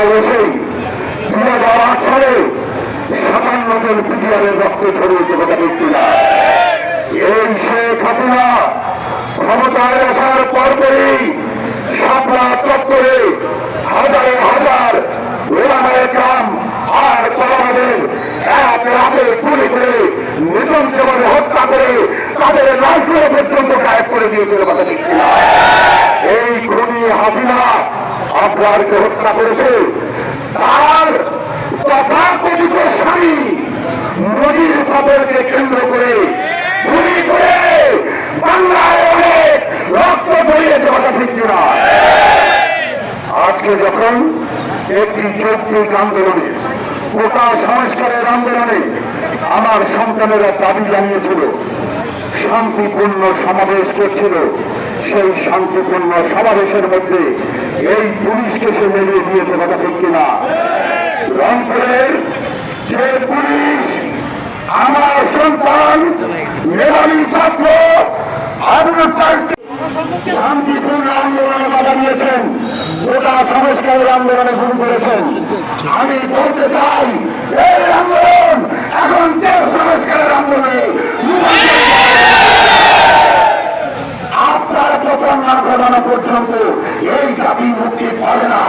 বাংলাদেশে দুই হাজার হাজারে ওলামায় গ্রাম আর কলামাদের এক রাতে গুলি করে নৃশংসভাবে হত্যা করে তাদের লাইফগুলো পর্যন্ত গায়েব করে দিয়েছিল কথা দেখছি না এই খুনি হাসিনা আপনারকে হত্যা করেছে। তার তথাকথিত স্বামী নদীর সাপরকে কেন্দ্র করে, গুলি করে বাংলায় অনেক রক্ত বইয়েছে কথা ঠিক না। আজকে যখন একটি যৌক্তিক আন্দোলনে কোটা সংস্কারের আন্দোলনে আমার সন্তানেরা দাবি জানিয়েছিল শান্তিপূর্ণ সমাবেশ করছিল। সেই শান্তিপূর্ণ সমাবেশের মধ্যে এই পুলিশকে সে মেরে দিয়েছে কথা ঠিক কিনা? রংপুরের যে পুলিশ, আমার সন্তান, মেধাবী ছাত্র, আবুল শান্তিপূর্ণ আন্দোলনে বাধা দিয়েছেন গোটা সংস্কারের আন্দোলনে শুরু করেছেন। আমি বলতে চাই, এই আন্দোলন এখন যে সংস্কারের আন্দোলনে আপনার পতন না পর্যন্ত এই জাতি মুক্তি পাবে না।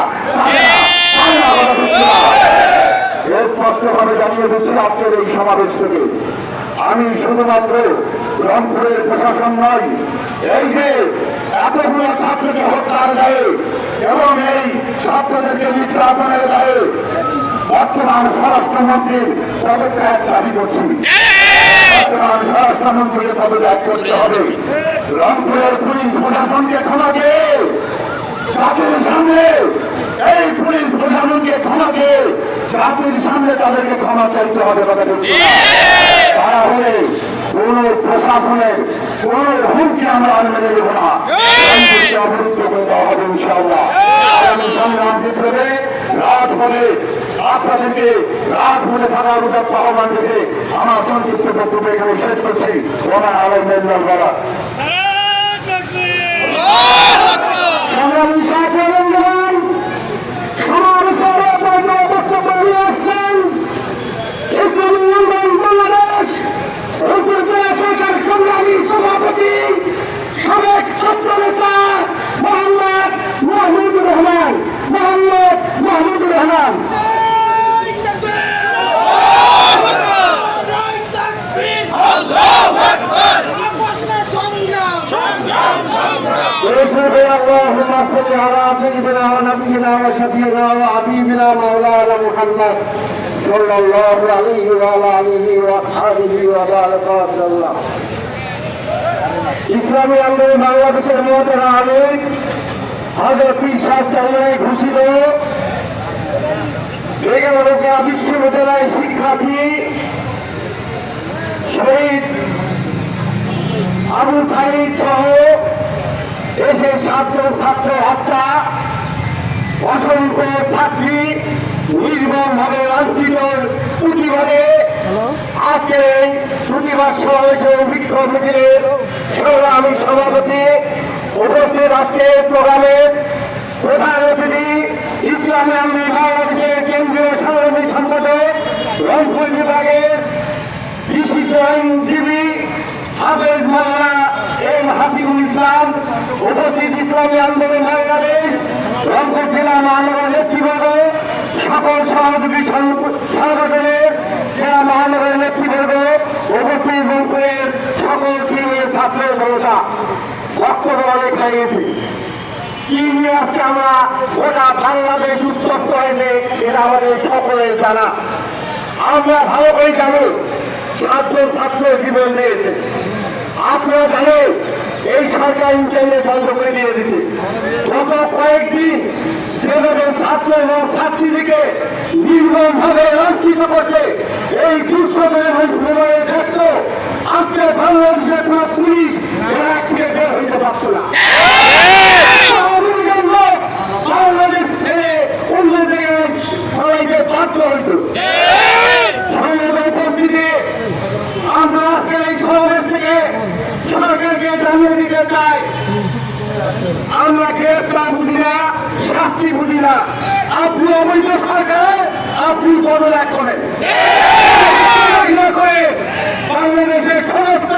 স্পষ্টভাবে জানিয়ে দিচ্ছি আজকের এই সমাবেশ থেকে। আমি শুধুমাত্র রংপুরের প্রশাসন নয়, এই যে এতগুলো ছাত্রকে হত্যার গায়ে এবং এই ছাত্রদেরকে নির্যাতনের গায়ে বর্তমান স্বরাষ্ট্রমন্ত্রীর পদত্যাগ দাবি করছি। স্বরাষ্ট্রমন্ত্রীকে পদত্যাগ করতে হবে রংপুরের পুলিশ প্রশাসনকে ক্ষমাকে জাতির সামনে এই পুলিশ প্রশাসনকে ক্ষমাকে জাতির সামনে তাদেরকে ক্ষমা চাইতে হবে। তারা হলে কোন প্রশাসনের কোন হুমকি আমরা মেনে দেবো না অবরুদ্ধ করে হবে ইনশাআল্লাহ রাত হবে আপনাদেরকে রাজভবনে থাকা উদার আহ্বান রেখে আমার সংক্ষিপ্ত বক্তব্য এখানে শেষ করছি। ওনা আলম মেজবাল সংগ্রামী সাথী বন্ধুগণ সমাবেশের পর্যায়ে বক্তব্য নিয়ে আসছেন ইসলামী আন্দোলন বাংলাদেশ রংপুর জেলা সরকার সংগ্রামী সভাপতি সাবেক ছাত্র নেতা মোহাম্মদ মাহমুদুর রহমান মোহাম্মদ মাহমুদুর রহমান اللهم صل على سيدنا ونبينا وشفينا وحبيبنا مولانا محمد صلى الله عليه وعلى اله واصحابه وبارك وسلم ইসলামী আন্দোলন বাংলাদেশের মহতেরা আমির হাজার পীর সাহেব চারিয়ায় ঘোষিত বেগামরকা বিশ্ববিদ্যালয় শিক্ষার্থী শহীদ আবু সাইদ সহ দেশের ছাত্র ছাত্র হত্যা অসংখ্য ছাত্রী নির্মম ভাবে লাঞ্ছিত প্রতিবাদে আজকে প্রতিবাদ সমাবেশ বিক্ষোভ মিছিলের সংগ্রামী সভাপতি উপস্থিত আজকে প্রোগ্রামের প্রধান অতিথি ইসলামী আন্দোলন বাংলাদেশের কেন্দ্রীয় সংগ্রামী সম্পাদক রংপুর বিভাগের ইসলাম, উপস্থিত ইসলামী আন্দোলন বাংলাদেশ, রংপুর জেলা মহানগর নেতৃবর্গ, সকল সহযোগী সংগঠনের জেলা মহানগরের নেতৃবর্গ, উপস্থিত রংপুরের সকল সিনিয়র ছাত্র জনতা। বক্তব্য অনেক হয়ে গেছে। কি নিয়ে আজকে আমরা গোটা বাংলাদেশ উত্তপ্ত হয়েছে এটা আমাদের সকলের জানা। আমরা ভালো করে জানি ছাত্র ছাত্র জীবন দিয়েছে আপনারা জানেন এই সরকার ইন্টারনেট বন্ধ করে দিয়ে দিচ্ছে গত কয়েকদিন যেভাবে ছাত্র এবং ছাত্রীদেরকে নির্মম ভাবে লাঞ্ছিত করছে, এই সময়ে দেখতো, আজকে বাংলাদেশের কোন পুলিশ থেকে বের হইতে পারত না। দিতে চাই। আমরা গ্রেপ্তার বুঝি না, শাস্তি বুঝি না। আপনি অবৈধ সরকার, আপনি পদত্যাগ করেন। করে বাংলাদেশের সমস্ত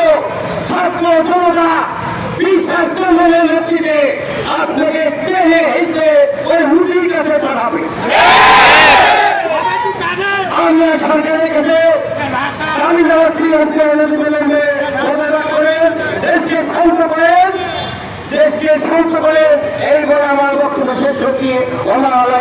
ছাত্র জনতা বিশ্বাস শান্ত করে এই আমার বক্তব্য শেষ করছি আমার আল্লাহ